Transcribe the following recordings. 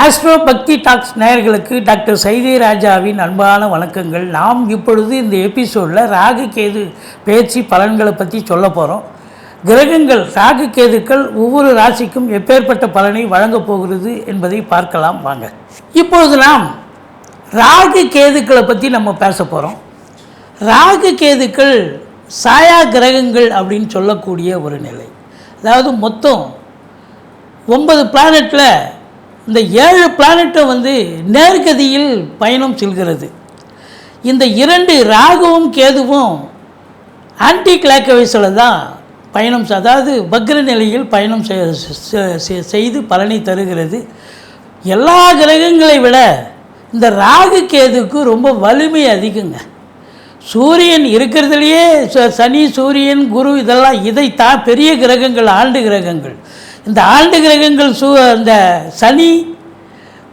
Astro பக்தி tax நேயர்களுக்கு doctor Saidai ராஜாவின் அன்பான வணக்கங்கள். நாம் இப்பொழுது இந்த எபிசோடில் ராகு கேது பேச்சு பலன்களை பற்றி சொல்ல போகிறோம் கிரகங்கள் ராகு கேதுக்கள் ஒவ்வொரு ராசிக்கும் எப்பேற்பட்ட பலனை வழங்கப் போகிறது என்பதை பார்க்கலாம் வாங்க. இப்பொழுது நாம் ராகு கேதுக்களை பற்றி நம்ம பேச போகிறோம் ராகு கேதுக்கள் சாயா கிரகங்கள் அப்படின்னு சொல்லக்கூடிய ஒரு நிலை. அதாவது மொத்தம் ஒன்பது பிளானட்டில் இந்த ஏழு பிளானட்டும் வந்து நேர்கதியில் பயணம் செல்கிறது. இந்த இரண்டு ராகுவும் கேதுவும் ஆன்டி கிளாக் வயசில் தான் பயணம் அதாவது வக்ர நிலையில் பயணம் செ- செய்து பலனை தருகிறது. எல்லா கிரகங்களை விட இந்த ராகு கேதுக்கு ரொம்ப வலிமை அதிகங்க. சூரியன் இருக்கிறதுலையே சனி சூரியன் குரு இதெல்லாம் இதைத்தான் பெரிய கிரகங்கள் ஆண்டு கிரகங்கள். இந்த ஆண்டு கிரகங்கள் சூ இந்த சனி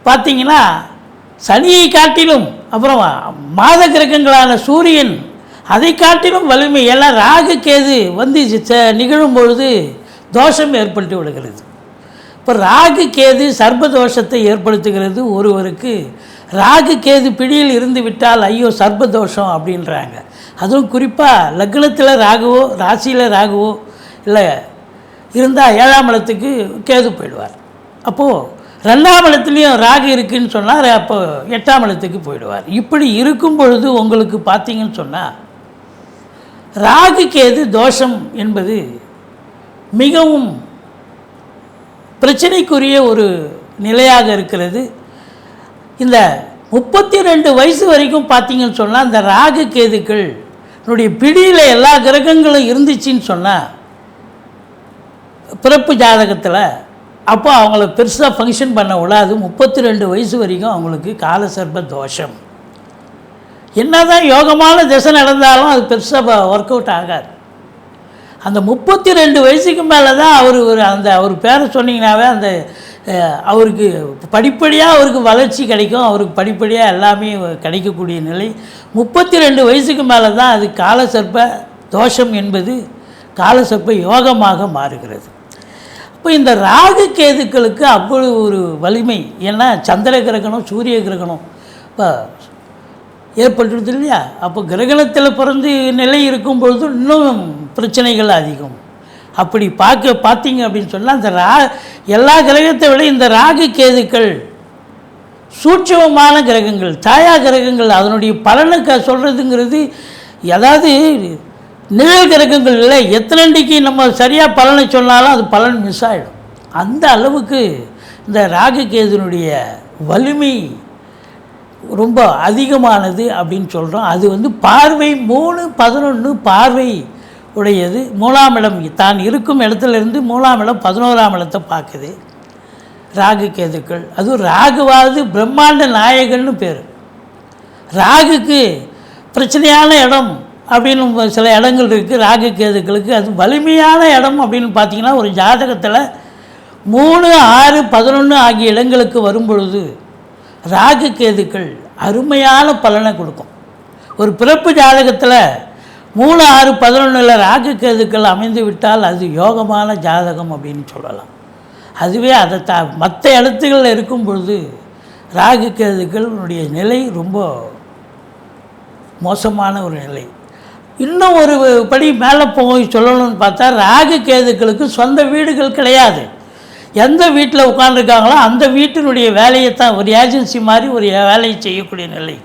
பார்த்தீங்கன்னா சனியை காட்டிலும் அப்புறம் மாத கிரகங்களான சூரியன் அதை காட்டிலும் வலிமை எல்லாம் ராகு கேது வந்து ச- நிகழும் பொழுது தோஷம் ஏற்பட்டு விடுகிறது. இப்போ ராகு கேது சர்ப்பதோஷத்தை ஏற்படுத்துகிறது ஒருவருக்கு. ராகு கேது பிடியில் இருந்து விட்டால் ஐயோ சர்ப்பதோஷம் அப்படின்றாங்க. அதுவும் குறிப்பாக லக்னத்தில் ராகுவோ ராசியில் ராகுவோ இல்லை இருந்தால் ஏழாம் இடத்துக்கு கேது போயிடுவார். அப்போது ரெண்டாம் இடத்துலையும் ராகு இருக்குன்னு சொன்னால் அப்போ எட்டாம் இடத்துக்கு போயிடுவார். இப்படி இருக்கும் பொழுது உங்களுக்கு பார்த்தீங்கன்னு சொன்னால் ராகு கேது தோஷம் என்பது மிகவும் பிரச்சனைக்குரிய ஒரு நிலையாக இருக்கிறது. இந்த முப்பத்தி ரெண்டு வயசு வரைக்கும் பார்த்தீங்கன்னு சொன்னால் இந்த ராகு கேதுக்கள் என்னுடைய பிடியில் எல்லா கிரகங்களும் இருந்துச்சுன்னு சொன்னால் பிறப்பு ஜாதகத்தில் அப்போ அவங்கள பெருசாக ஃபங்க்ஷன் பண்ண விடாது முப்பத்தி ரெண்டு வயசு வரைக்கும் அவங்களுக்கு காலசர்ப தோஷம். என்னதான் யோகமான திசை நடந்தாலும் அது பெருசாக ஒர்க் அவுட் ஆகாது. அந்த முப்பத்தி ரெண்டு வயசுக்கு மேலே தான் அவர் ஒரு அந்த அவர் பேரை சொன்னீங்கன்னாவே அந்த அவருக்கு படிப்படியாக அவருக்கு வளர்ச்சி கிடைக்கும். அவருக்கு படிப்படியாக எல்லாமே கிடைக்கக்கூடிய நிலை. முப்பத்தி ரெண்டு வயசுக்கு மேலே தான் அது காலசர்ப்ப தோஷம் என்பது காலசர்ப்ப யோகமாக மாறுகிறது. இப்போ இந்த ராகு கேதுக்களுக்கு அவ்வளவு ஒரு வலிமை. ஏன்னா சந்திர கிரகணம் சூரிய கிரகணம். இப்போ ஏற்பட்டுருது இல்லையா? அப்போ கிரகணத்தில் பிறந்து நிலை இருக்கும் பொழுது இன்னும் பிரச்சனைகள் அதிகம். அப்படி பார்க்க பார்த்தீங்க அப்படின்னு சொன்னால் அந்த ரா எல்லா கிரகத்தை விட இந்த ராகு கேதுக்கள் சூட்சமமான கிரகங்கள் தாயா கிரகங்கள் அதனுடைய பலனுக்கு சொல்கிறதுங்கிறது அதாவது நிழல் கிரகங்கள் இல்லை. எத்தனைக்கு நம்ம சரியாக பலனை சொன்னாலும் அது பலன் மிஸ் ஆகிடும் அந்த அளவுக்கு இந்த ராகு கேதுனுடைய வலிமை ரொம்ப அதிகமானது அப்படின்னு சொல்கிறோம் அது வந்து பார்வை மூணு பதினொன்று பார்வை உடையது. மூணாம் இடம் தான் இருக்கும் இடத்துல இருந்து மூணாம் இடம் பதினோராம் இடத்தை பார்க்குது. ராகு கேதுக்கள் அதுவும் ராகுவாவது பிரம்மாண்ட நாயகன்னு பேர். ராகுக்கு பிரச்சனையான இடம் அப்படின்னு சில இடங்கள் இருக்குது ராகு கேதுக்களுக்கு அது வலிமையான இடம் அப்படின்னு பார்த்தீங்கன்னா ஒரு ஜாதகத்தில் மூணு ஆறு பதினொன்று ஆகிய இடங்களுக்கு வரும்பொழுது ராகு கேதுக்கள் அருமையான பலனை கொடுக்கும். ஒரு பிறப்பு ஜாதகத்தில் மூணு ஆறு பதினொன்றில் ராகு கேதுக்கள் அமைந்து விட்டால் அது யோகமான ஜாதகம் அப்படின்னு சொல்லலாம். அதுவே அதை த மற்ற இடத்துகளில் இருக்கும் பொழுது ராகு கேதுக்களுடைய நிலை ரொம்ப மோசமான ஒரு நிலை. இன்னும் ஒரு படி மேலே போய் சொல்லணும்னு பார்த்தா ராகு கேதுக்களுக்கு சொந்த வீடுகள் கிடையாது. எந்த வீட்டில் உட்காந்துருக்காங்களோ அந்த வீட்டினுடைய வேலையை தான் ஒரு ஏஜென்சி மாதிரி ஒரு வேலையை செய்யக்கூடிய நிலை.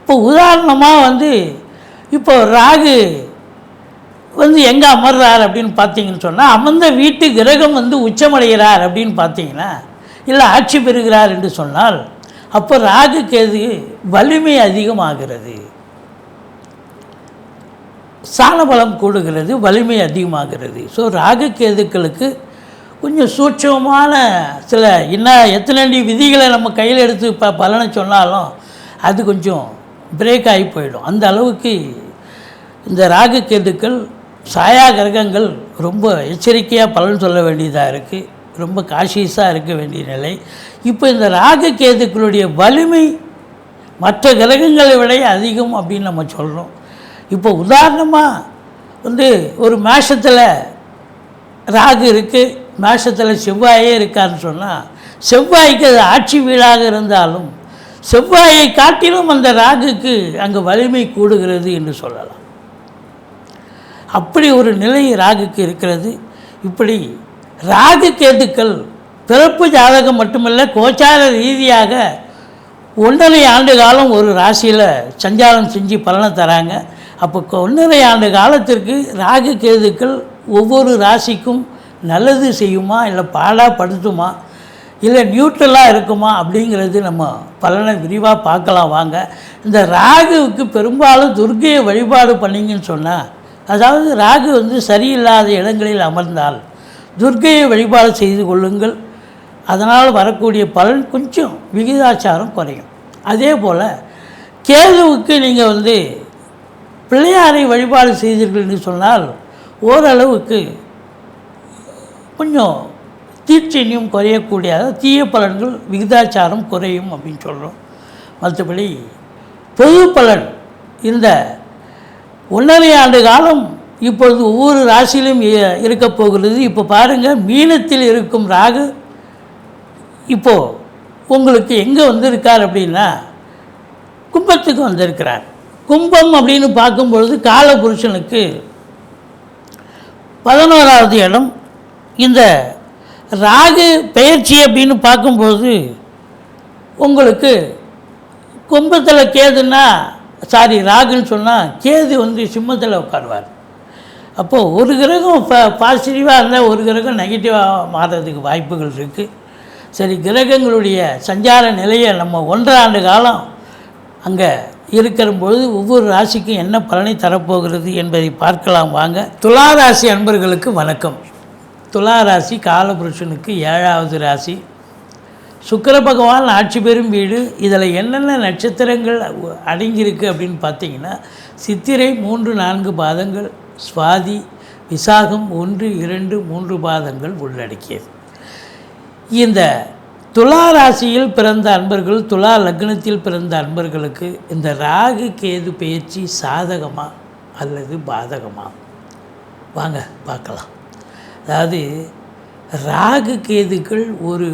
இப்போ உதாரணமாக வந்து இப்போ ராகு வந்து எங்கே அமர்றார் அப்படின்னு பார்த்தீங்கன்னு சொன்னால் அமர்ந்த வீட்டு கிரகம் வந்து உச்சமடைகிறார் அப்படின்னு பார்த்தீங்கன்னா இல்லை ஆட்சி பெறுகிறார் என்று சொன்னால் அப்போ ராகு கேது வலிமை அதிகமாகிறது. சாலபலம் கூடுகிறது வலிமை அதிகமாகிறது. ஸோ ராகு கேதுக்களுக்கு கொஞ்சம் சூட்சமான சில என்ன எத்தனை விதிகளை நம்ம கையில் எடுத்து ப பலனை சொன்னாலும் அது கொஞ்சம் பிரேக் ஆகி போயிடும். அந்த அளவுக்கு இந்த ராகு கேதுக்கள் சாயா கிரகங்கள் ரொம்ப எச்சரிக்கையாக பலன் சொல்ல வேண்டியதாக இருக்குது ரொம்ப காஷியஸாக இருக்க வேண்டிய நிலை. இப்போ இந்த ராகு கேதுக்களுடைய வலிமை மற்ற கிரகங்களை விட அதிகம் அப்படின்னு நம்ம சொல்கிறோம் இப்போ உதாரணமாக வந்து ஒரு மேஷத்தில் ராகு இருக்குது மேஷத்தில் செவ்வாயே இருக்கான்னு சொன்னால் செவ்வாய்க்கு அது ஆட்சி வீடாக இருந்தாலும் செவ்வாயை காட்டிலும் அந்த ராகுக்கு அங்கே வலிமை கூடுகிறது என்று சொல்லலாம். அப்படி ஒரு நிலை ராகுக்கு இருக்கிறது. இப்படி ராகு கேதுக்கள் பிறப்பு ஜாதகம் மட்டுமல்ல கோச்சார ரீதியாக ஒன்றரை ஆண்டு காலம் ஒரு ராசியில் சஞ்சாரம் செஞ்சு பலனை தராங்க. அப்போ ஒன்றரை ஆண்டு காலத்திற்கு ராகு கேதுக்கள் ஒவ்வொரு ராசிக்கும் நல்லது செய்யுமா இல்லை பாடாப்படுத்துமா இல்லை நியூட்ரலாக இருக்குமா அப்படிங்கிறது நம்ம பலனை விரிவாக பார்க்கலாம் வாங்க. இந்த ராகுவுக்கு பெரும்பாலும் துர்க்கையை வழிபாடு பண்ணீங்கன்னு சொன்னால் அதாவது ராகு வந்து சரியில்லாத இடங்களில் அமர்ந்தால் துர்க்கையை வழிபாடு செய்து கொள்ளுங்கள். அதனால் வரக்கூடிய பலன் கொஞ்சம் விகிதாச்சாரம் குறையும். அதே போல் கேதுவுக்கு நீங்கள் வந்து பிள்ளையாரை வழிபாடு செய்தீர்கள் என்று சொன்னால் ஓரளவுக்கு கொஞ்சம் தீட்சண்யம் குறையக்கூடிய தீய பலன்கள் விகிதாச்சாரம் குறையும் அப்படின்னு சொல்கிறோம் மற்றபடி பொது பலன் இந்த ஒன்றரை ஆண்டு காலம் இப்பொழுது ஒவ்வொரு ராசியிலும் இ- இருக்கப் போகிறது. இப்போ பாருங்கள் மீனத்தில் இருக்கும் ராகு இப்போது உங்களுக்கு எங்கே வந்திருக்கார் அப்படின்னா கும்பத்துக்கு வந்திருக்கிறார். கும்பம் அப்படின்னு பார்க்கும்பொழுது காலபுருஷனுக்கு பதினோராவது இடம். இந்த ராகு பெயர்ச்சி அப்படின்னு பார்க்கும்போது உங்களுக்கு கும்பத்தில் கேதுன்னா சாரி ராகுன்னு சொன்னால் கேது வந்து சிம்மத்தில் உட்காருவார். அப்போது ஒரு கிரகம் ப பாசிட்டிவாக இருந்தால் ஒரு கிரகம் நெகட்டிவாக மாறுறதுக்கு வாய்ப்புகள் இருக்குது சரி கிரகங்களுடைய சஞ்சார நிலையை நம்ம ஒன்றரை ஆண்டு காலம் அங்கே இருக்கிற பொழுது ஒவ்வொரு ராசிக்கும் என்ன பலனை தரப்போகிறது என்பதை பார்க்கலாம் வாங்க. துலா ராசி அன்பர்களுக்கு வணக்கம். துலா ராசி காலபுருஷனுக்கு ஏழாவது ராசி. சுக்கர பகவான் ஆட்சி பெறும் வீடு. இதில் என்னென்ன நட்சத்திரங்கள் அடங்கியிருக்கு அப்படின்னு பார்த்தீங்கன்னா சித்திரை மூன்று நான்கு பாதங்கள் சுவாதி விசாகம் ஒன்று இரண்டு மூன்று பாதங்கள் உள்ளடக்கியது. இந்த துலா ராசியில் பிறந்த அன்பர்கள் துலா லக்னத்தில் பிறந்த அன்பர்களுக்கு இந்த ராகு கேது பயிற்சி சாதகமா அல்லது பாதகமா? வாங்க பார்க்கலாம். அதாவது ராகு கேதுக்கள் ஒரு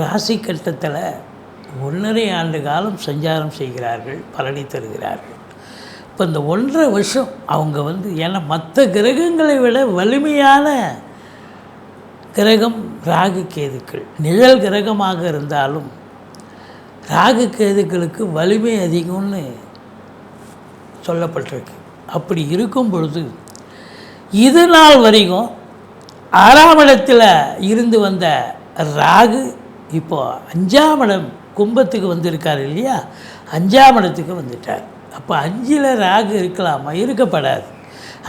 ராசி கட்டத்தில் ஒன்றரை ஆண்டு காலம் சஞ்சாரம் செய்கிறார்கள் பலனை தருகிறார்கள். இப்போ இந்த ஒன்றரை வருஷம் அவங்க வந்து ஏன்னா மற்ற கிரகங்களை விட வலிமையான கிரகம் ராகு கேதுக்கள். நிழல் கிரகமாக இருந்தாலும் ராகு கேதுக்களுக்கு வலிமை அதிகம்னு சொல்லப்பட்டிருக்கு. அப்படி இருக்கும் பொழுது இது நாள் வரைக்கும் ஆறாம் இடத்தில் இருந்து வந்த ராகு இப்போ அஞ்சாம் இடம் கும்பத்துக்கு வந்திருக்கார் இல்லையா? அஞ்சாம் இடத்துக்கு வந்துட்டார். அப்போ அஞ்சில் ராகு இருக்கலாமா? இருக்கப்படாது.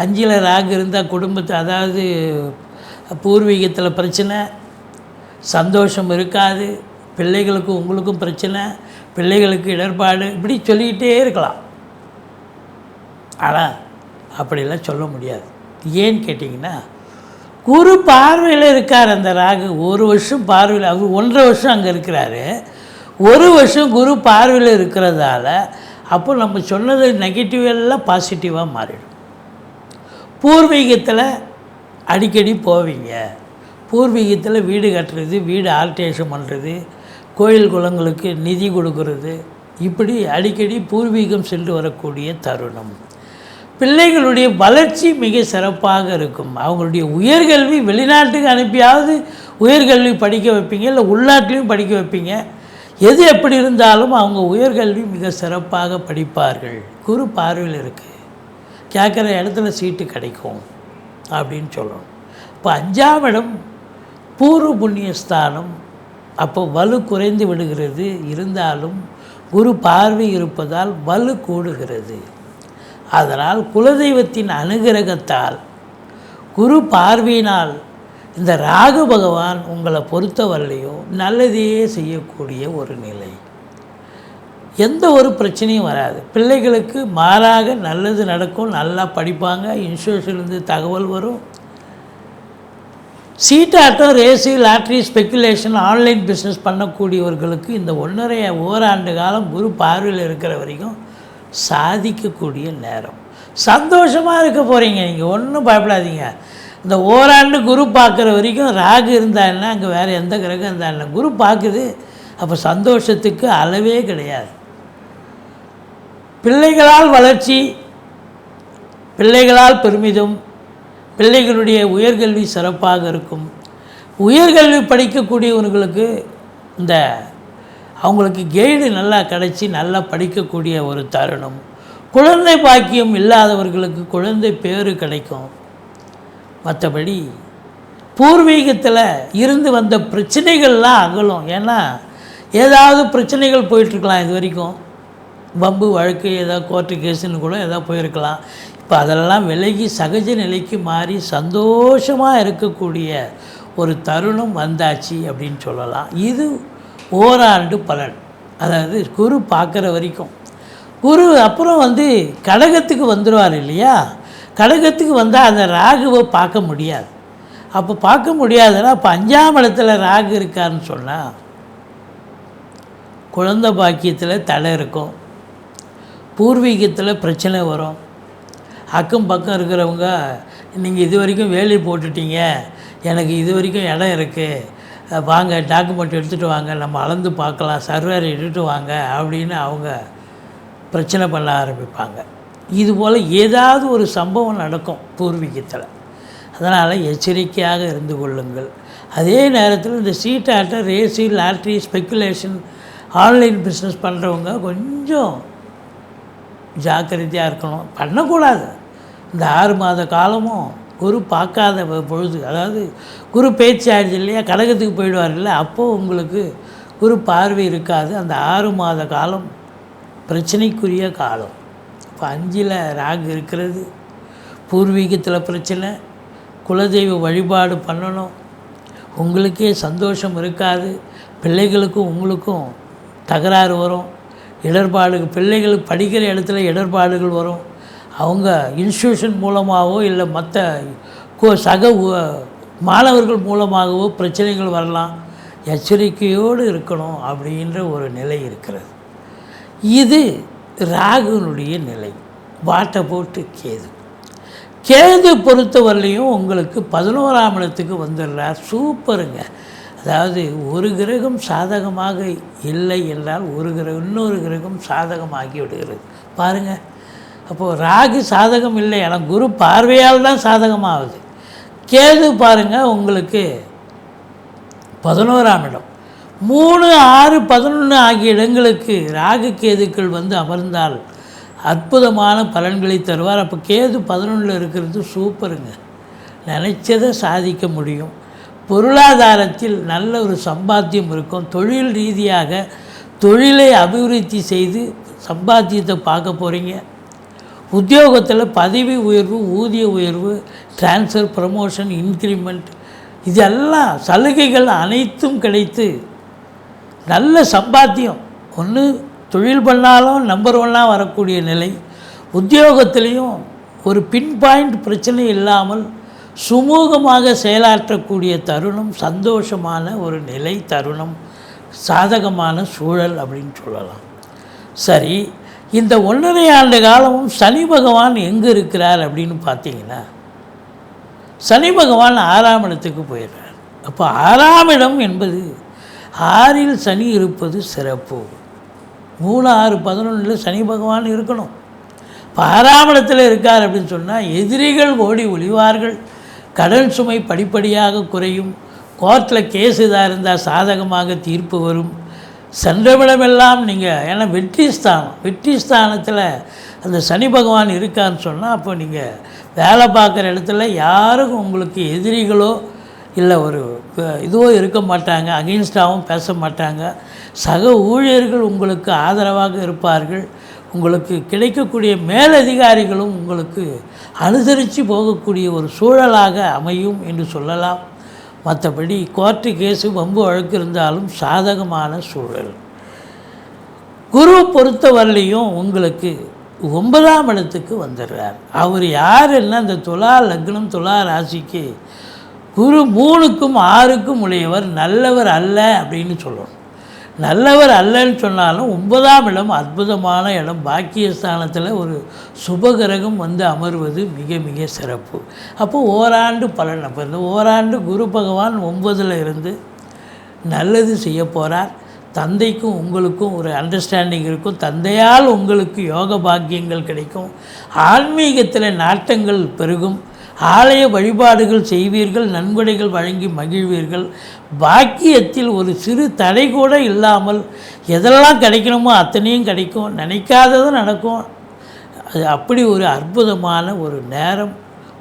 அஞ்சில் ராகு இருந்தால் குடும்பத்தை அதாவது பூர்வீகத்தில் பிரச்சனை சந்தோஷம் இருக்காது பிள்ளைகளுக்கும் உங்களுக்கும் பிரச்சனை பிள்ளைகளுக்கு இடர்பாடு இப்படி சொல்லிக்கிட்டே இருக்கலாம். ஆனால் அப்படிலாம் சொல்ல முடியாது. ஏன்னு கேட்டிங்கன்னா குரு பார்வையில் இருக்கார் அந்த ராகு. ஒரு வருஷம் பார்வையில் அவர் ஒன்றரை வருஷம் அங்கே இருக்கிறாரு. ஒரு வருஷம் குரு பார்வையில் இருக்கிறதால அப்போ நம்ம சொன்னது நெகட்டிவ் எல்லாம் பாசிட்டிவாக மாறிடும். பூர்வீகத்தில் அடிக்கடி போவீங்க. பூர்வீகத்தில் வீடு கட்டுறது வீடு ஆல்ட்ரேஷன் பண்ணுறது கோயில் குளங்களுக்கு நிதி கொடுக்கறது இப்படி அடிக்கடி பூர்வீகம் சென்று வரக்கூடிய தருணம். பிள்ளைகளுடைய வளர்ச்சி மிக சிறப்பாக இருக்கும். அவங்களுடைய உயர்கல்வி வெளிநாட்டுக்கு அனுப்பியாவது உயர்கல்வி படிக்க வைப்பீங்க இல்லை உள்நாட்டிலையும் படிக்க வைப்பீங்க. எது எப்படி இருந்தாலும் அவங்க உயர்கல்வி மிக சிறப்பாக படிப்பார்கள். குரு பார்வையில் இருக்குது கேட்குற இடத்துல சீட்டு கிடைக்கும். அப்படின்னு சொல்லணும் இப்போ அஞ்சாம் இடம் பூர்வ புண்ணியஸ்தானம். அப்போ வலு குறைந்து விடுகிறது. இருந்தாலும் குரு பார்வை இருப்பதால் வலு கூடுகிறது. அதனால் குலதெய்வத்தின் அனுகிரகத்தால் குரு பார்வையினால் இந்த ராகு பகவான் உங்களை பொறுத்தவரையிலையும் நல்லதே செய்யக்கூடிய ஒரு நிலை. எந்த ஒரு பிரச்சனையும் வராது. பிள்ளைகளுக்கு மாறாக நல்லது நடக்கும் நல்லா படிப்பாங்க இன்சூரன்ஸ்லேருந்து தகவல் வரும். சீட்டாட்டம் race lottery speculation online business பண்ணக்கூடியவர்களுக்கு இந்த ஒன்றரை ஓராண்டு காலம் குரு பார்வையில் இருக்கிற வரைக்கும் சாதிக்கக்கூடிய நேரம். சந்தோஷமாக இருக்க போகிறீங்க நீங்கள் ஒன்றும் பயப்படாதீங்க. இந்த ஓராண்டு குரு பார்க்குற வரைக்கும் ராகு இருந்தாருன்னா அங்கே வேறு எந்த கிரகம் இருந்தா குரு பார்க்குது அப்போ சந்தோஷத்துக்கு அளவே கிடையாது. பிள்ளைகளால் வளர்ச்சி பிள்ளைகளால் பெருமிதம் பிள்ளைகளுடைய உயர்கல்வி சிறப்பாக இருக்கும். உயர்கல்வி படிக்கக்கூடியவர்களுக்கு இந்த அவங்களுக்கு கைடு நல்லா கிடச்சி நல்லா படிக்கக்கூடிய ஒரு தருணம். குழந்தை பாக்கியம் இல்லாதவர்களுக்கு குழந்தை பேர் கிடைக்கும். மற்றபடி பூர்வீகத்தில் இருந்து வந்த பிரச்சனைகள்லாம் அகலும். ஏன்னா ஏதாவது பிரச்சனைகள் போயிட்டுருக்கலாம் இது வரைக்கும். வம்பு வழக்கு ஏதாவது கோர்ட்டு கேஸுன்னு கூட ஏதாவது போயிருக்கலாம். இப்போ அதெல்லாம் விலகி சகஜ நிலைக்கு மாறி சந்தோஷமாக இருக்கக்கூடிய ஒரு தருணம் வந்தாச்சு அப்படின்னு சொல்லலாம். இது ஓராண்டு பலன். அதாவது குரு பார்க்குற வரைக்கும். குரு அப்புறம் வந்து கடகத்துக்கு வந்துடுவார் இல்லையா? கடகத்துக்கு வந்தால் அந்த ராகுவை பார்க்க முடியாது. அப்போ பார்க்க முடியாதுன்னா இப்போ அஞ்சாம் இடத்துல ராகு இருக்காருன்னு சொன்னால் குழந்தை பாக்கியத்தில் தடை இருக்கும். பூர்வீகத்தில் பிரச்சனை வரும். அக்கம் பக்கம் இருக்கிறவங்க நீங்கள் இது வரைக்கும் வேலி போட்டுட்டீங்க. எனக்கு இது வரைக்கும் இடம் இருக்குது வாங்க டாக்குமெண்ட் எடுத்துகிட்டு வாங்க. நம்ம அளந்து பார்க்கலாம். சர்வர் எடுத்துகிட்டு வாங்க. அப்படின்னு அவங்க பிரச்சனை பண்ண ஆரம்பிப்பாங்க. இது போல் ஏதாவது ஒரு சம்பவம் நடக்கும் பூர்வீகத்தில். அதனால் எச்சரிக்கையாக இருந்து கொள்ளுங்கள். அதே நேரத்தில் இந்த சீட்டாட்டை ரேசி லாட்ரி ஸ்பெக்குலேஷன் ஆன்லைன் பிஸ்னஸ் பண்ணுறவங்க கொஞ்சம் ஜாக்கிரதையாக இருக்கணும். பண்ணக்கூடாது. இந்த ஆறு மாத காலமும் குரு பார்க்காத பொழுது அதாவது குரு பேச்சு ஆயிடுச்சு இல்லையா கடகத்துக்கு போயிடுவார்ல அப்போது உங்களுக்கு குரு பார்வை இருக்காது. அந்த ஆறு மாத காலம் பிரச்சனைக்குரிய காலம். இப்போ அஞ்சில் ராகு இருக்கிறது. பூர்வீகத்தில் பிரச்சனை. குலதெய்வ வழிபாடு பண்ணணும். உங்களுக்கே சந்தோஷம் இருக்காது. பிள்ளைகளுக்கும் உங்களுக்கும் தகராறு வரும். இடர்பாடு பிள்ளைகள் படிக்கிற இடத்துல இடர்பாடுகள் வரும். அவங்க இன்ஸ்டியூஷன் மூலமாகவோ இல்லை மற்ற சக உ- மாணவர்கள் மூலமாகவோ பிரச்சனைகள் வரலாம். எச்சரிக்கையோடு இருக்கணும் அப்படின்ற ஒரு நிலை இருக்கிறது. இது ராகுனுடைய நிலை. வாட்டை போட்டு கேது. கேது பொறுத்தவரையிலையும் உங்களுக்கு பதினோராம் இடத்துக்கு வந்துடுறார். சூப்பருங்க. அதாவது ஒரு கிரகம் சாதகமாக இல்லை என்றால் ஒரு கிரகம் இன்னொரு கிரகம் சாதகமாகி விடுகிறது. பாருங்கள் அப்போது ராகு சாதகம் இல்லை ஆனால் குரு பார்வையால் தான் சாதகமாகுது கேது பாருங்கள் உங்களுக்கு பதினோராம் இடம். மூணு ஆறு பதினொன்று ஆகிய இடங்களுக்கு ராகு கேதுக்கள் வந்து அமர்ந்தால் அற்புதமான பலன்களை தருவார். அப்போ கேது பதினொன்றில் இருக்கிறது சூப்பருங்க நினைச்சதை சாதிக்க முடியும். பொருளாதாரத்தில் நல்ல ஒரு சம்பாத்தியம் இருக்கும். தொழில் ரீதியாக தொழிலை அபிவிருத்தி செய்து சம்பாத்தியத்தை பார்க்க போகிறீங்க உத்தியோகத்தில் பதவி உயர்வு ஊதிய உயர்வு ட்ரான்ஸ்ஃபர் ப்ரமோஷன் இன்க்ரிமெண்ட் இதெல்லாம் சலுகைகள் அனைத்தும் கிடைத்து நல்ல சம்பாத்தியம். ஒன்று தொழில் பண்ணாலும் நம்பர் ஒன்னாக வரக்கூடிய நிலை. உத்தியோகத்திலையும் ஒரு பின் பாயிண்ட் பிரச்சனை இல்லாமல் சுமூகமாக செயலாற்றக்கூடிய தருணம் சந்தோஷமான ஒரு நிலை தருணம் சாதகமான சூழல் அப்படின்னு சொல்லலாம். சரி இந்த ஒன்றரை ஆண்டு காலமும் சனி பகவான் எங்கே இருக்கிறார் அப்படின்னு பார்த்தீங்கன்னா சனி பகவான் ஆறாம் இடத்துக்கு போயிடுறார். அப்போ ஆறாம் இடம் என்பது ஆறில் சனி இருப்பது சிறப்பு. மூணு ஆறு பதினொன்றில் சனி பகவான் இருக்கணும். இப்போ ஆறாம் இடத்துல இருக்கார் அப்படின்னு சொன்னால் எதிரிகள் ஓடி ஒளிவார்கள். கடன் சுமை படிப்படியாக குறையும். கோர்ட்டில் கேஸ் இதாக இருந்தால் சாதகமாக தீர்ப்பு வரும். சென்றவிடமெல்லாம் நீங்கள் ஏன்னா வெற்றி ஸ்தானம் வெற்றி ஸ்தானத்தில் அந்த சனி பகவான் இருக்கான்னு சொன்னால் அப்போ நீங்கள் வேலை பார்க்குற இடத்துல யாரும் உங்களுக்கு எதிரிகளோ இல்லை ஒரு இதுவோ இருக்க மாட்டாங்க அகெயின்ஸ்டாகவும் பேச மாட்டாங்க. சக ஊழியர்கள் உங்களுக்கு ஆதரவாக இருப்பார்கள். உங்களுக்கு கிடைக்கக்கூடிய மேலதிகாரிகளும் உங்களுக்கு அனுசரித்து போகக்கூடிய ஒரு சூழலாக அமையும் என்று சொல்லலாம். மற்றபடி கோர்ட்டு கேஸு வம்பு வழக்கு இருந்தாலும் சாதகமான சூழல். குரு பொறுத்தவரையிலையும் உங்களுக்கு ஒன்பதாம் இடத்துக்கு வந்துடுறார். அவர் யாருன்னா இந்த துலா லக்னம் துலா ராசிக்கு குரு மூணுக்கும் ஆறுக்கும் உடையவர் நல்லவர் அல்ல அப்படின்னு சொல்லணும். நல்லவர் அல்லன்னு சொன்னாலும் ஒன்பதாம் இடம் அற்புதமான இடம். பாக்கியஸ்தானத்தில் ஒரு சுபகிரகம் வந்து அமர்வது மிக மிக சிறப்பு. அப்போ ஓராண்டு பலன். அப்போ இந்த ஓராண்டு குரு பகவான் ஒன்பதில் இருந்து நல்லது செய்ய போகிறார் தந்தைக்கும் உங்களுக்கும் ஒரு அண்டர்ஸ்டாண்டிங் இருக்கும். தந்தையால் உங்களுக்கு யோக பாக்கியங்கள் கிடைக்கும். ஆன்மீகத்தில் நாட்டங்கள் பெருகும். ஆலய வழிபாடுகள் செய்வீர்கள் நன்கொடைகள் வழங்கி மகிழ்வீர்கள். பாக்கியத்தில் ஒரு சிறு தடை கூட இல்லாமல் எதெல்லாம் கிடைக்கணுமோ அத்தனையும் கிடைக்கும். நினைக்காததும் நடக்கும். அது அப்படி ஒரு அற்புதமான ஒரு நேரம்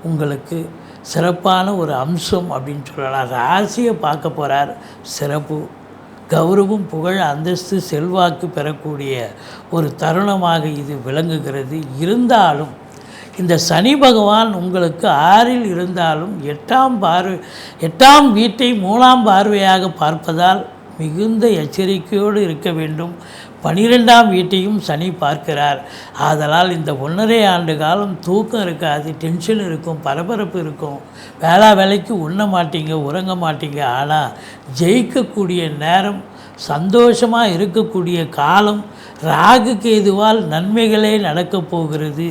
உங்களுக்கு சிறப்பான ஒரு அம்சம் அப்படின்னு சொல்லலாம். ராசியை பார்க்க போகிறார் சிறப்பு. கௌரவம் புகழ் அந்தஸ்து செல்வாக்கு பெறக்கூடிய ஒரு தருணமாக இது விளங்குகிறது. இருந்தாலும் இந்த சனி பகவான் உங்களுக்கு ஆறில் இருந்தாலும் எட்டாம் பார்வை எட்டாம் வீட்டை மூணாம் பார்வையாக பார்ப்பதால் மிகுந்த எச்சரிக்கையோடு இருக்க வேண்டும். பனிரெண்டாம் வீட்டையும் சனி பார்க்கிறார். ஆதலால் இந்த ஒன்றரை ஆண்டு காலம் தூக்கம் இருக்காது டென்ஷன் இருக்கும் பரபரப்பு இருக்கும். வேளா வேலைக்கு உண்ண மாட்டீங்க உறங்க மாட்டீங்க. ஆனால் ஜெயிக்கக்கூடிய நேரம் சந்தோஷமாக இருக்கக்கூடிய காலம் ராகு கேதுவால் நன்மைகளே நடக்கப் போகிறது.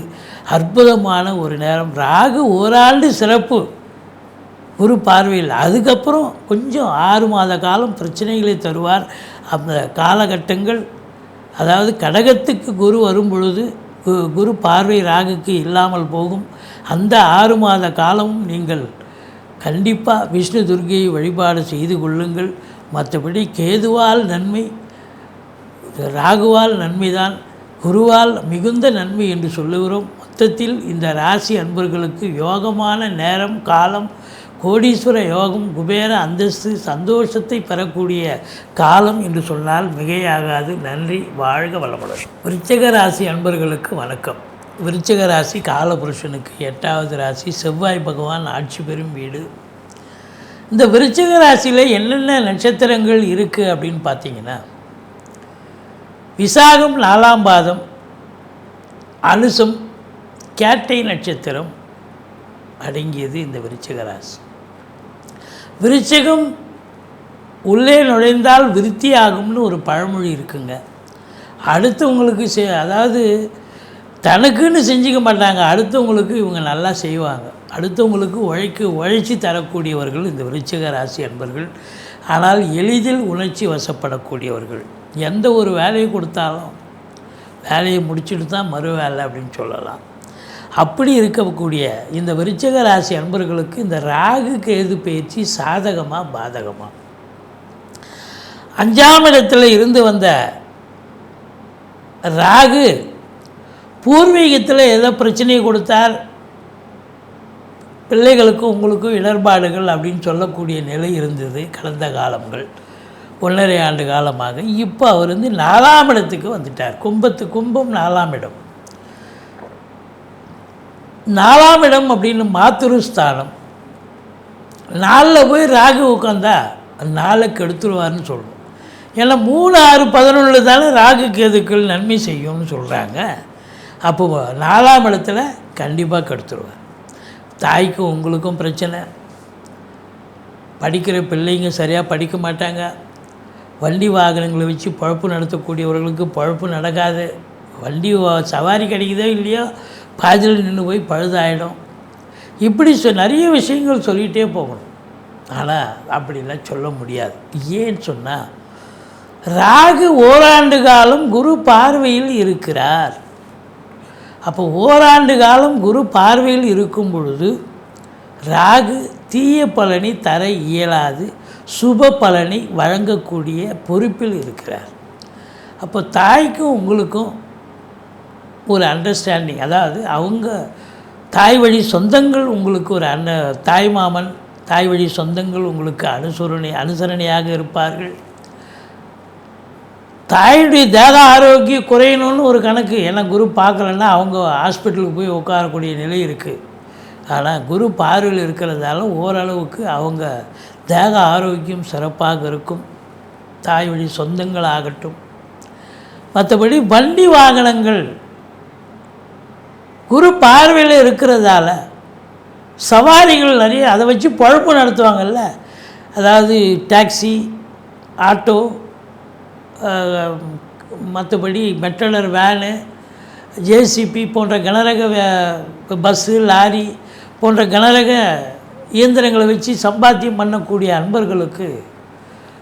அற்புதமான ஒரு நேரம். ராகு ஓராண்டு சிறப்பு. குரு பார்வையில். அதுக்கப்புறம் கொஞ்சம் ஆறு மாத காலம் பிரச்சனைகளை தருவார். அந்த காலகட்டங்கள் அதாவது கடகத்துக்கு குரு வரும் பொழுது கு- குரு பார்வை ராகுக்கு இல்லாமல் போகும். அந்த ஆறு மாத காலமும் நீங்கள் கண்டிப்பாக விஷ்ணு துர்க்கையை வழிபாடு செய்து கொள்ளுங்கள். மற்றபடி கேதுவால் நன்மை ராகுவால் நன்மைதான். குருவால் மிகுந்த நன்மை என்று சொல்லுகிறோம். மொத்தத்தில் இந்த ராசி அன்பர்களுக்கு யோகமான நேரம் காலம் கோடீஸ்வர யோகம் குபேர அந்தஸ்து சந்தோஷத்தை பெறக்கூடிய காலம் என்று சொன்னால் மிகையாகாது. நன்றி வாழ்க வளமுடன். விருச்சக ராசி அன்பர்களுக்கு வணக்கம். விருச்சக ராசி காலபுருஷனுக்கு எட்டாவது ராசி செவ்வாய் பகவான் ஆட்சி பெறும் வீடு. இந்த விருச்சக ராசியில் என்னென்ன நட்சத்திரங்கள் இருக்குது அப்படின்னு பார்த்தீங்கன்னா விசாகம் நாலாம் பாதம் அனுசம் கேட்டை நட்சத்திரம் அடங்கியது இந்த விருச்சிக ராசி. விருச்சிகம் உள்ளே நுழைந்தால் விருத்தி ஆகும்னு ஒரு பழமொழி இருக்குங்க. அடுத்தவங்களுக்கு செ அதாவது தனக்குன்னு செஞ்சுக்க மாட்டாங்க. அடுத்தவங்களுக்கு இவங்க நல்லா செய்வாங்க. அடுத்தவங்களுக்கு உழைக்கு உழைச்சி தரக்கூடியவர்கள் இந்த விருச்சிக ராசி அன்பர்கள். ஆனால் எளிதில் உணர்ச்சி வசப்படக்கூடியவர்கள். எந்த ஒரு வேலையை கொடுத்தாலும் வேலையை முடிச்சுட்டு தான் மறு வேலை அப்படின்னு சொல்லலாம். அப்படி இருக்கக்கூடிய இந்த விருச்சக ராசி அன்பர்களுக்கு இந்த ராகு கேது பயிற்சி சாதகமாக பாதகமாக அஞ்சாம் இடத்துல இருந்து வந்த ராகு பூர்வீகத்தில் ஏதோ பிரச்சனையை கொடுத்தார். பிள்ளைகளுக்கும் உங்களுக்கும் இடர்பாடுகள் அப்படின்னு சொல்லக்கூடிய நிலை இருந்தது கடந்த காலங்கள். ஒன்றரை ஆண்டு காலமாக. இப்போ அவர் வந்து நாலாம் இடத்துக்கு வந்துட்டார். கும்பத்து கும்பம் நாலாம் இடம். நாலாம் இடம் அப்படின்னு மாத்துருஸ்தானம். நாளில் போய் ராகு உட்காந்தா அந்த நாளை கெடுத்துருவார்னு சொல்லணும் ஏன்னா மூணு ஆறு பதினொன்று தானே ராகு கேதுக்கள் நன்மை செய்யும்னு சொல்கிறாங்க அப்போ நாலாம் இடத்துல கண்டிப்பாக கெடுத்துருவார். தாய்க்கும் உங்களுக்கும் பிரச்சனை. படிக்கிற பிள்ளைங்க சரியாக படிக்க மாட்டாங்க. வண்டி வாகனங்களை வச்சு பழப்பு நடத்தக்கூடியவர்களுக்கு பழப்பு நடக்காது. வண்டி சவாரி கிடைக்குதோ இல்லையோ பாதியில் நின்று போய் பழுதாயிடும். இப்படி சொ நிறைய விஷயங்கள் சொல்லிகிட்டே போகணும். ஆனால் அப்படிலாம் சொல்ல முடியாது. ஏன்னு சொன்னால் ராகு ஓராண்டு காலம் குரு பார்வையில் இருக்கிறார். அப்போ ஓராண்டு காலம் குரு பார்வையில் இருக்கும் பொழுது ராகு தீய பலனை தர இயலாது சுப பலனை வழங்கக்கூடிய பொறுப்பில் இருக்கிறார். அப்போ தாய்க்கும் உங்களுக்கும் ஒரு அண்டர்ஸ்டாண்டிங் அதாவது அவங்க தாய் வழி சொந்தங்கள் உங்களுக்கு ஒரு அன்ன தாய் மாமன் தாய் வழி சொந்தங்கள் உங்களுக்கு அனுசரணை அனுசரணையாக இருப்பார்கள். தாயுடைய தேக ஆரோக்கியம் குறையணும்னு ஒரு கணக்கு. ஏன்னா குரு பார்க்கலன்னா அவங்க ஹாஸ்பிட்டலுக்கு போய் உட்காரக்கூடிய நிலை இருக்குது ஆனால் குரு பார்வையில் இருக்கிறதால ஓரளவுக்கு அவங்க தேக ஆரோக்கியம் சிறப்பாக இருக்கும். தாய் வழி சொந்தங்கள் ஆகட்டும் மற்றபடி வண்டி வாகனங்கள் குரு பார்வையில் இருக்கிறதால சவாரிகள் நிறைய அதை வச்சு பழப்பு நடத்துவாங்கல்ல. அதாவது டாக்ஸி ஆட்டோ மற்றபடி மெட்டலர் வேனு ஜேசிபி போன்ற கனரக வே- பஸ்ஸு லாரி போன்ற கனரக இயந்திரங்களை வச்சு சம்பாத்தியம் பண்ணக்கூடிய அன்பர்களுக்கு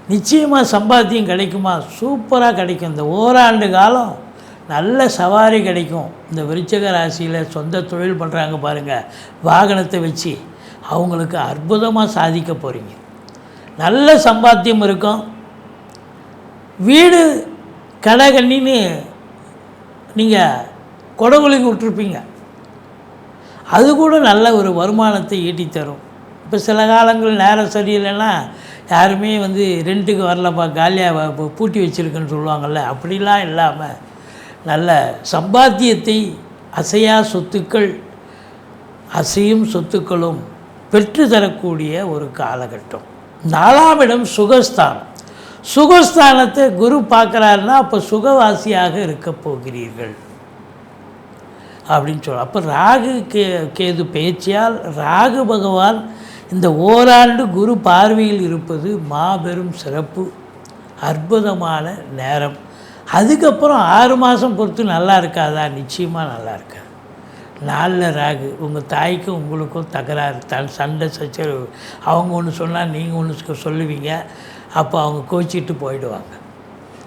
நிச்சயமாக சம்பாத்தியம் கிடைக்குமா? சூப்பராக கிடைக்கும். இந்த ஓராண்டு காலம் நல்ல சவாரி கிடைக்கும். இந்த விருச்சக ராசியில் சொந்த தொழில் பண்ணுறாங்க பாருங்கள் வாகனத்தை வச்சு அவங்களுக்கு அற்புதமாக சாதிக்க போகிறீங்க நல்ல சம்பாத்தியம் இருக்கும். வீடு கடை கண்ணின்னு நீங்கள் கொடகுலிக்கு விட்டுருப்பீங்க. அது கூட நல்ல ஒரு வருமானத்தை ஈட்டி தரும் இப்போ சில காலங்கள் நேரம் சரியில்லைன்னா யாருமே வந்து ரெண்ட்டுக்கு வரலப்பா காலியாக பூட்டி வச்சுருக்குன்னு சொல்லுவாங்கள்ல அப்படிலாம் இல்லாமல் நல்ல சம்பாத்தியத்தை அசையா சொத்துக்கள் அசையும் சொத்துக்களும் பெற்று தரக்கூடிய ஒரு காலகட்டம். நாலாம் இடம் சுகஸ்தானம். சுகஸ்தானத்தை குரு பார்க்குறாருன்னா அப்போ சுகவாசியாக இருக்க போகிறீர்கள். அப்படின்னு சொல்ல அப்போ ராகு கே கேது பேச்சியால் ராகு பகவான் இந்த ஓராண்டு குரு பார்வையில் இருப்பது மாபெரும் சிறப்பு அற்புதமான நேரம். அதுக்கப்புறம் ஆறு மாதம் பொறுத்து நல்லா இருக்காதா? நிச்சயமாக நல்லா இருக்கா நாலில் ராகு உங்கள் தாய்க்கும் உங்களுக்கும் தகராறு தன் சண்டை சச்சரவு. அவங்க ஒன்று சொன்னால் நீங்கள் ஒன்று சொல்லுவீங்க. அப்போ அவங்க கோச்சிட்டு போயிடுவாங்க.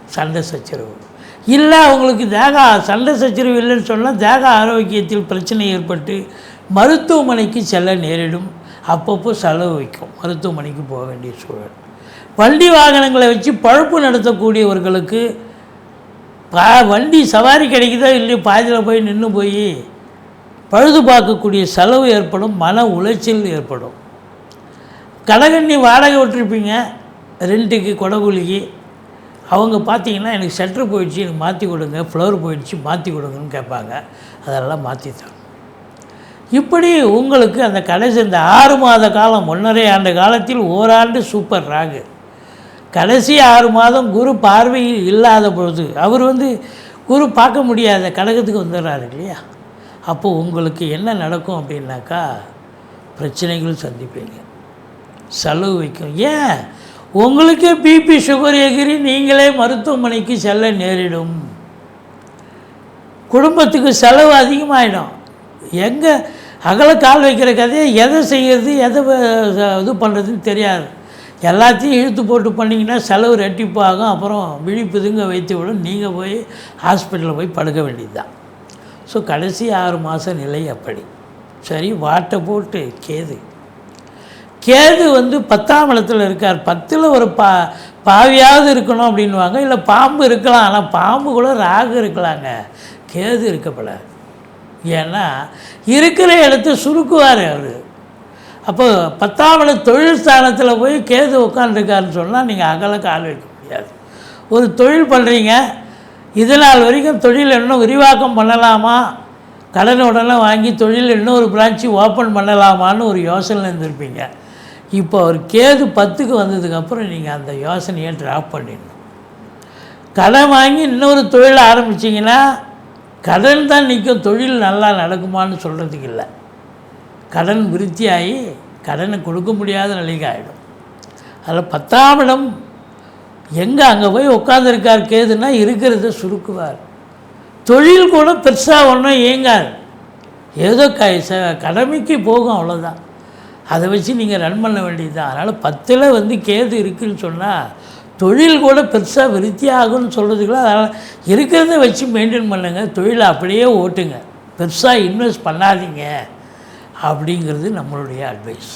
சண்டை சச்சரவு. இல்லை அவங்களுக்கு தேக சண்டை சச்சரவு இல்லைன்னு சொன்னால் தேக ஆரோக்கியத்தில் பிரச்சனை ஏற்பட்டு மருத்துவமனைக்கு செல்ல நேரிடும். அப்பப்போ செலவு வைக்கும். மருத்துவமனைக்கு போக வேண்டிய சூழல். வண்டி வாகனங்களை வச்சு பழப்பு நடத்தக்கூடியவர்களுக்கு பா வண்டி சவாரி கிடைக்குதோ இல்லையோ பாதியில் போய் நின்று போய் பழுது பார்க்கக்கூடிய செலவு ஏற்படும் மன உளைச்சல் ஏற்படும். கடகண்ணி வாடகை விட்டுருப்பீங்க ரெண்ட்டுக்கு கொடகுலிக்கு அவங்க பார்த்தீங்கன்னா எனக்கு ஷட்டர் போயிடுச்சு எனக்கு மாற்றி கொடுங்க ஃப்ளவர் போயிடுச்சு மாற்றி கொடுங்கன்னு கேட்பாங்க. அதெல்லாம் மாற்றித்தான் இப்படி உங்களுக்கு அந்த கடைசி இந்த ஆறு மாத காலம் ஒன்றரை ஆண்டு காலத்தில் ஓராண்டு சூப்பர் ராகு. கடைசி ஆறு மாதம் குரு பார்வையில் இல்லாத பொழுது அவர் வந்து குரு பார்க்க முடியாத கழகத்துக்கு வந்துடுறாரு இல்லையா? அப்போது உங்களுக்கு என்ன நடக்கும் அப்படின்னாக்கா பிரச்சனைகள் சந்திப்பீங்க. செலவு வைக்கும். ஏன்? உங்களுக்கே பிபி சுகர் எகிரி நீங்களே மருத்துவமனைக்கு செல்ல நேரிடும். குடும்பத்துக்கு செலவு அதிகமாகிடும் எங்கே அகல கால் வைக்கிற கதையை எதை செய்கிறது எதை இது பண்ணுறதுன்னு தெரியாது. எல்லாத்தையும் இழுத்து போட்டு பண்ணிங்கன்னா செலவு ரெட்டிப்பாகும் அப்புறம் விழிப்புதுங்க வைத்து விடும். நீங்கள் போய் ஹாஸ்பிட்டலில் போய் படுக்க வேண்டியது தான் ஸோ கடைசி ஆறு மாத நிலை அப்படி. சரி வாட்டை போட்டு கேது. கேது வந்து பத்தாம் இடத்துல இருக்கார். பத்தில் ஒரு பா பாவியாவது இருக்கணும் அப்படின்வாங்க இல்லை பாம்பு இருக்கலாம். ஆனால் பாம்பு கூட ராகு இருக்கலாங்க. கேது இருக்கப்படாது. ஏன்னா இருக்கிற இடத்த சுருக்குவார் அவர். அப்போ பத்தாவது தொழில் ஸ்தானத்தில் போய் கேது உட்காந்துருக்காருன்னு சொன்னால் நீங்கள் அகல கால் வைக்க முடியாது. ஒரு தொழில் பண்ணுறீங்க இது நாள் வரைக்கும் தொழில் இன்னும் விரிவாக்கம் பண்ணலாமா? கடன் உடனே வாங்கி தொழில் இன்னொரு பிரான்ச்சு ஓப்பன் பண்ணலாமான்னு ஒரு யோசனை இருந்திருப்பீங்க. இப்போ ஒரு கேது பத்துக்கு வந்ததுக்கப்புறம் நீங்கள் அந்த யோசனையை ட்ராப் பண்ணிடணும். கடன் வாங்கி இன்னொரு தொழில் ஆரம்பிச்சிங்கன்னா கடன் தான் நிற்கும் தொழில் நல்லா நடக்குமான்னு சொல்கிறதுக்கு இல்லை. கடன் விருத்தியாகி கடனை கொடுக்க முடியாத நிலைக்கு ஆகிடும் அதில் பத்தாம் இடம் எங்கே அங்கே போய் உட்காந்துருக்கார் கேதுன்னா இருக்கிறத சுருக்குவார். தொழில் கூட பெருசாக ஒன்றும் இயங்காது. ஏதோ க ச கடமைக்கு போகும் அவ்வளோதான் அதை வச்சு நீங்கள் ரன் பண்ண வேண்டியது தான் அதனால் பத்தில் வந்து கேது இருக்குதுன்னு சொன்னால் தொழில் கூட பெருசாக விருத்தி ஆகும்னு சொல்கிறதுக்குள்ள அதனால் இருக்கிறத வச்சு மெயின்டைன் பண்ணுங்கள் தொழிலை அப்படியே ஓட்டுங்க. பெருசாக இன்வெஸ்ட் பண்ணாதீங்க. அப்படிங்கிறது நம்மளுடைய அட்வைஸ்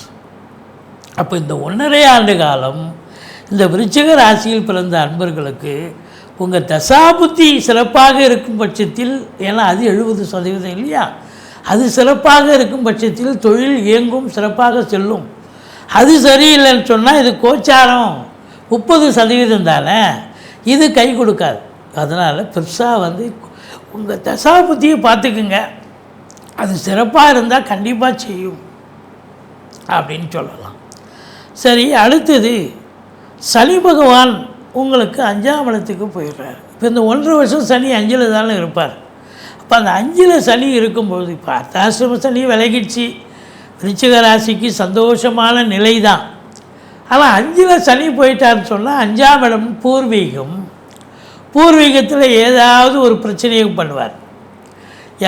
அப்போ இந்த ஒன்றரை ஆண்டு காலம் இந்த விருச்சிக ராசியில் பிறந்த அன்பர்களுக்கு உங்கள் தசாபுத்தி சிறப்பாக இருக்கும் பட்சத்தில் ஏன்னா அது எழுபது சதவீதம் இல்லையா? அது சிறப்பாக இருக்கும் பட்சத்தில் தொழில் இயங்கும் சிறப்பாக செல்லும். அது சரியில்லைன்னு சொன்னால் இது கோச்சாரம். முப்பது சதவீதம் தானே? இது கை கொடுக்காது. அதனால் பெருசாக வந்து உங்கள் தசாபுத்தியை பார்த்துக்குங்க. அது சிறப்பாக இருந்தால் கண்டிப்பாக செய்யும். அப்படின்னு சொல்லலாம். சரி அடுத்தது சனி பகவான் உங்களுக்கு அஞ்சாம் இடத்துக்கு போயிடுறார். இப்போ இந்த ஒன்றரை வருஷம் சனி அஞ்சில் தானே இருப்பார். அப்போ அந்த அஞ்சில் சனி இருக்கும்போது இப்போ அர்த்தாசிரம சனி விலகிடுச்சு. ரிச்சிக ராசிக்கு சந்தோஷமான நிலை தான் ஆனால் அஞ்சில் சனி போயிட்டார்னு சொன்னால் அஞ்சாம் இடம் பூர்வீகம். பூர்வீகத்தில் ஏதாவது ஒரு பிரச்சனையும் பண்ணுவார்.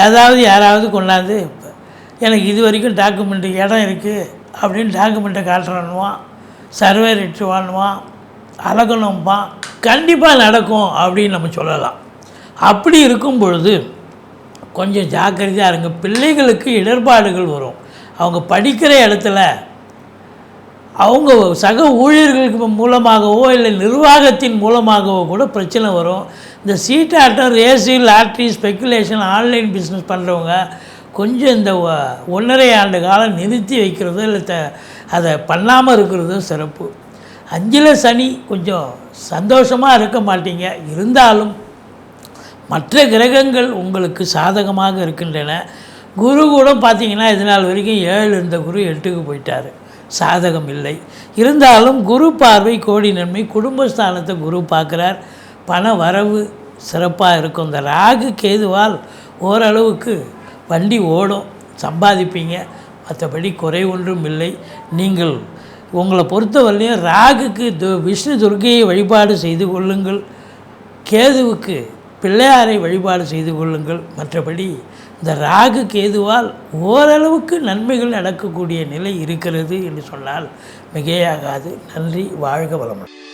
ஏதாவது யாராவது கொண்டாந்து எனக்கு இது வரைக்கும் டாக்குமெண்ட் இடம் இருக்குது அப்படின்னு டாக்குமெண்ட்டை காட்டுறானுவான். சர்வே ரிட்டுவானுவான் அழகணும்பான். கண்டிப்பாக நடக்கும் அப்படின்னு நம்ம சொல்லலாம். அப்படி இருக்கும் பொழுது கொஞ்சம் ஜாக்கிரதையாக இருங்க. பிள்ளைகளுக்கு இடர்பாடுகள் வரும். அவங்க படிக்கிற இடத்துல அவங்க சக ஊழியர்களுக்கு மூலமாகவோ இல்லை நிர்வாகத்தின் மூலமாகவோ கூட பிரச்சனை வரும். இந்த சீட்டாட்டம் race lottery speculation online business பண்ணுறவங்க கொஞ்சம் இந்த ஒன்றரை ஆண்டு காலம் நிறுத்தி வைக்கிறதோ இல்லை த அதை பண்ணாமல் இருக்கிறதோ சிறப்பு. அஞ்சில் சனி கொஞ்சம் சந்தோஷமாக இருக்க மாட்டீங்க. இருந்தாலும் மற்ற கிரகங்கள் உங்களுக்கு சாதகமாக இருக்கின்றன. குரு கூட பார்த்தீங்கன்னா இது நாள் வரைக்கும் ஏழு இருந்த குரு எட்டுக்கு போயிட்டார். சாதகம் இல்லை. இருந்தாலும் குரு பார்வை கோடி நன்மை குடும்பஸ்தானத்தை குரு பார்க்குறார். பண வரவு சிறப்பாக இருக்கும். இந்த ராகு கேதுவால் ஓரளவுக்கு வண்டி ஓடும். சம்பாதிப்பீங்க. மற்றபடி குறை ஒன்றும் இல்லை. நீங்கள் உங்களை பொறுத்தவரையிலையும் ராகுக்கு து விஷ்ணு துர்க்கையை வழிபாடு செய்து கொள்ளுங்கள். கேதுவுக்கு பிள்ளையாரை வழிபாடு செய்து கொள்ளுங்கள். மற்றபடி இந்த ராகு கேதுவால் ஓரளவுக்கு நன்மைகள் நடக்கக்கூடிய நிலை இருக்கிறது என்று சொன்னால் மிகையாகாது. நன்றி. வாழ்க வளமுடன்.